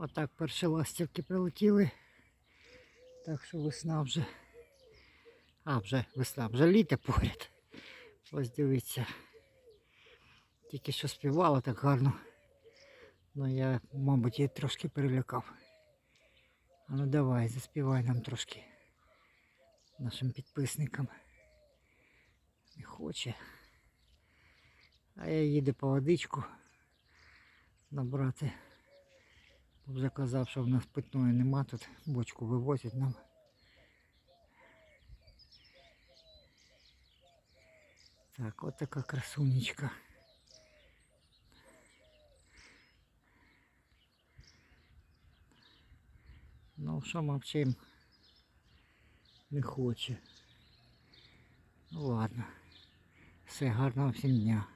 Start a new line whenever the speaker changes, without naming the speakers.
Отак перші ластівки прилетіли. Так що весна вже. А, вже весна, вже літо поряд. Ось дивіться. Тільки що співала так гарно. Ну я, мабуть, її трошки перелякав. А ну давай, заспівай нам трошки нашим підписникам. Не хоче. А я їду по водичку набрати. Вже казав, що в нас питної нема тут, бочку вивозять нам. Так, от така красунечка. Ну, що мовчим? Не хоче. Ну ладно. Все, гарного всім дня.